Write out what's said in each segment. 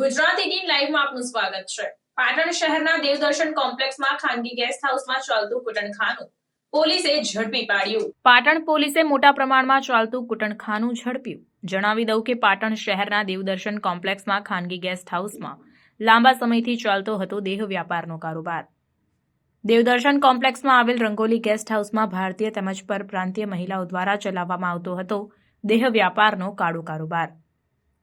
ગુજરાત લાઈવમાં આપનું સ્વાગત છે. પાટણ શહેરના દેવદર્શન કોમ્પ્લેક્સમાં ખાનગી ગેસ્ટ હાઉસમાં ચાલતું કુટણખાનું પોલીસે ઝડપી પાડ્યું. પાટણ પોલીસે મોટા પ્રમાણમાં ચાલતું કુટણખાનું ઝડપ્યું. જણાવી દઉં કે પાટણ શહેરના દેવદર્શન કોમ્પ્લેક્સમાં ખાનગી ગેસ્ટ હાઉસમાં લાંબા સમયથી ચાલતો હતો દેહ વ્યાપારનો કારોબાર. દેવદર્શન કોમ્પ્લેક્સમાં આવેલ રંગોલી ગેસ્ટ હાઉસમાં ભારતીય તેમજ પરપ્રાંતીય મહિલાઓ દ્વારા ચલાવવામાં આવતો હતો દેહ વ્યાપારનો કાળો કારોબાર.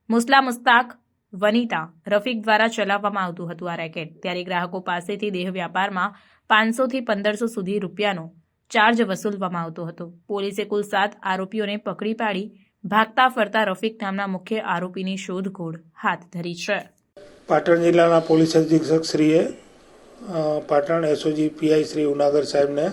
મુસ્લા મુસ્તાક વનિતા રફીક દ્વારા ચલાવવામાં આવતું હતું આ રેકેટ. ત્યારે ગ્રાહકો પાસેથી દેહ વ્યાપારમાં પાંચસોથી પંદરસો સુધી રૂપિયાનો ચાર્જ વસૂલવામાં આવતો હતો. પોલીસે કુલ સાત આરોપીઓને પકડી પાડી, ભાગતા ફરતા રફીક નામના મુખ્ય આરોપીની શોધખોળ હાથ ધરી છે. પાટણ જિલ્લાના પોલીસ અધિક્ષક શ્રીએ પાટણ એસઓજી પીઆઈ શ્રી ઉનાગર સાહેબને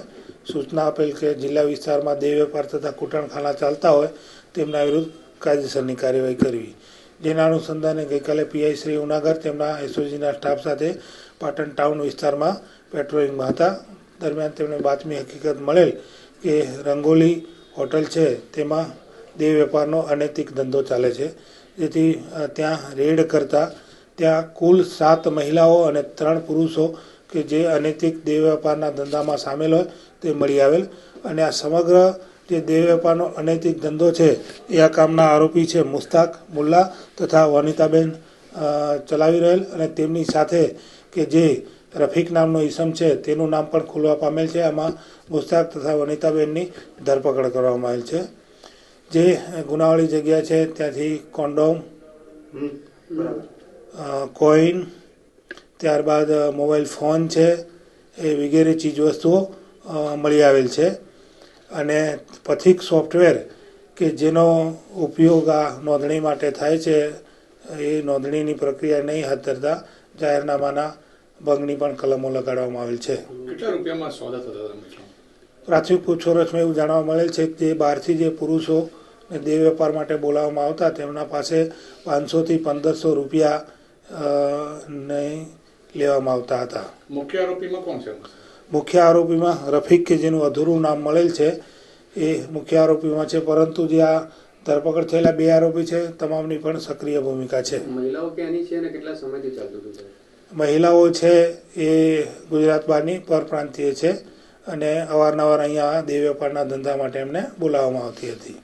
સૂચના આપેલ કે જિલ્લા વિસ્તારમાં દેહ વેપાર તથા કૂટણખાના ચાલતા હોય તેમના વિરુદ્ધ કાયદેસરની કાર્યવાહી કરવી. જેના અનુસંધાને ગઈકાલે પીઆઈ શ્રી ઉનાગર તેમના એસઓજીના સ્ટાફ સાથે પાટણ ટાઉન વિસ્તારમાં પેટ્રોલિંગમાં હતા. દરમિયાન તેમને બાતમી હકીકત મળેલ કે રંગોલી હોટલ છે, તેમાં દેહ વેપારનો અનૈતિક ધંધો ચાલે છે. જેથી ત્યાં રેડ કરતા, ત્યાં કુલ સાત મહિલાઓ અને ત્રણ પુરુષો કે જે અનૈતિક દેહ વેપારના ધંધામાં સામેલ હોય તે મળી આવેલ. અને આ સમગ્ર જે દેહ વેપારનો અનૈતિક ધંધો છે. એ આ કામના આરોપી છે મુસ્તાક મુલ્લા તથા વનિતાબેન ચલાવી રહેલ અને તેમની સાથે કે જે રફીક નામનો ઈસમ છે તેનું નામ પણ ખુલવા પામેલ છે. આમાં મુસ્તાક તથા વનિતાબેનની ધરપકડ કરવામાં આવેલ છે. જે ગુનાવાળી જગ્યા છે ત્યાંથી કોન્ડોમ કોઈન, ત્યારબાદ મોબાઈલ ફોન છે. એ વગેરે ચીજવસ્તુઓ વસ્તુઓ મળી આવેલ છે. અને પથિક સોફ્ટવેર કે જેનો ઉપયોગ આ નોંધણી માટે થાય છે એ નોંધણીની પ્રક્રિયા નહીં હાથ ધરતા જાહેરનામાના ભંગની પણ કલમો લગાડવામાં આવેલ છે. કેટલા રૂપિયામાં સોદા થતા પ્રાથમિક પૂછોરછમાં એવું જાણવા મળેલ છે કે જે બહારથી જે પુરુષો ને દેહ વેપાર માટે બોલાવવામાં આવતા તેમના પાસે પાંચસોથી પંદરસો રૂપિયા નહીં લેવામાં આવતા હતા. મુખ્ય આરોપીમાં કોણ છે? મુખ્ય આરોપીમાં રફીક કે જેનું અધૂરું નામ મળેલ છે એ મુખ્ય આરોપીમાં છે. પરંતુ જે આ ધરપકડ થયેલા બે આરોપી છે તમામની પણ સક્રિય ભૂમિકા છે. મહિલાઓ ક્યાંની છે અને કેટલા સમયથી ચાલતું હતું મહિલાઓ છે એ ગુજરાત બહારની પરપ્રાંતીય છે અને અવારનવાર અહીંયા દેવ વેપારના ધંધા માટે એમને બોલાવવામાં આવતી હતી.